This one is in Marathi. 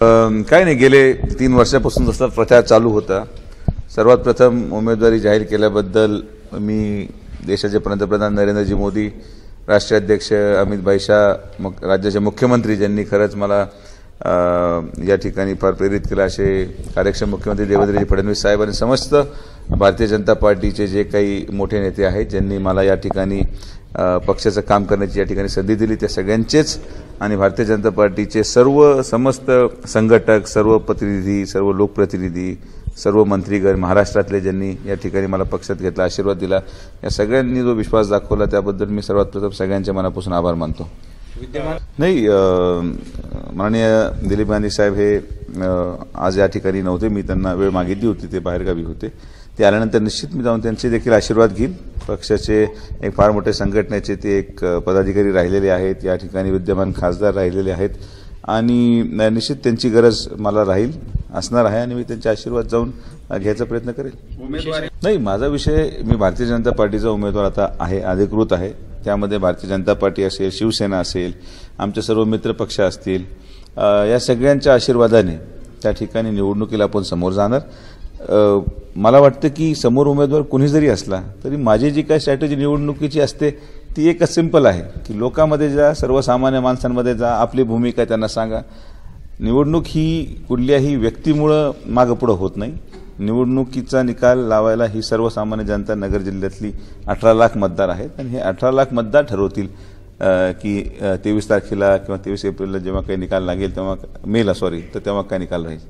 काय नाही गेले तीन वर्षापासून जसा प्रचार चालू होता सर्वात प्रथम उमेदवारी जाहीर केल्याबद्दल मी देशाचे पंतप्रधान नरेंद्रजी मोदी राष्ट्रीय अध्यक्ष अमित भाई शाह मग राज्याचे मुख्यमंत्री ज्यांनी खरंच मला या ठिकाणी फार प्रेरित केलं असे कार्यक्षम मुख्यमंत्री देवेंद्रजी फडणवीस साहेब आणि समस्त भारतीय जनता पार्टीचे जे काही मोठे नेते आहेत ज्यांनी मला या ठिकाणी पक्षाचं काम करण्याची या ठिकाणी संधी दिली त्या सगळ्यांचेच आणि भारतीय जनता पार्टीचे सर्व समस्त संघटक सर्व प्रतिनिधी सर्व लोकप्रतिनिधी सर्व मंत्रीगण महाराष्ट्रातले ज्यांनी या ठिकाणी मला पक्षात घेतला आशीर्वाद दिला या सगळ्यांनी जो विश्वास दाखवला त्याबद्दल मी सर्वात प्रथम सगळ्यांच्या मनापासून आभार मानतो. नाही माननीय दिलीप गांधी साहेब हे आज या ठिकाणी नव्हते. मी त्यांना वेळ मागितली होती ते बाहेरगावी होते. ते आल्यानंतर निश्चित मी जाऊन त्यांचे देखील आशीर्वाद घेईन. पक्षाचे एक फार मोठे संघटनेचे ते एक पदाधिकारी राहिलेले आहेत. या ठिकाणी विद्यमान खासदार राहिलेले आहेत. आणि निश्चित त्यांची गरज मला राहील असणार आहे आणि मी त्यांचे आशीर्वाद जाऊन घ्यायचा प्रयत्न करेल. नाही माझा विषय मी भारतीय जनता पार्टीचा उमेदवार आता आहे अधिकृत आहे. त्यामध्ये भारतीय जनता पार्टी असेल शिवसेना असेल आमचे सर्व मित्रपक्ष असतील या सगळ्यांच्या आशीर्वादाने त्या ठिकाणी निवडणुकीला आपण समोर जाणार. मला वाटतं की समोर उमेदवार कुणी जरी असला तरी माझी जी काही स्ट्रॅटेजी निवडणुकीची असते ती एकच सिंपल आहे की लोकांमध्ये जा सर्वसामान्य माणसांमध्ये जा आपली भूमिका त्यांना सांगा. निवडणूक ही कुठल्याही व्यक्तीमुळं मागं पुढं होत नाही. निवडणुकीचा निकाल लावायला ही सर्वसामान्य जनता नगर जिल्ह्यातली अठरा लाख मतदार आहेत. आणि हे अठरा लाख मतदार ठरवतील की तेवीस तारखेला किंवा तेवीस एप्रिलला जेव्हा काही निकाल लागेल तेव्हा मेला सॉरी तर तेव्हा काय निकाल राहील?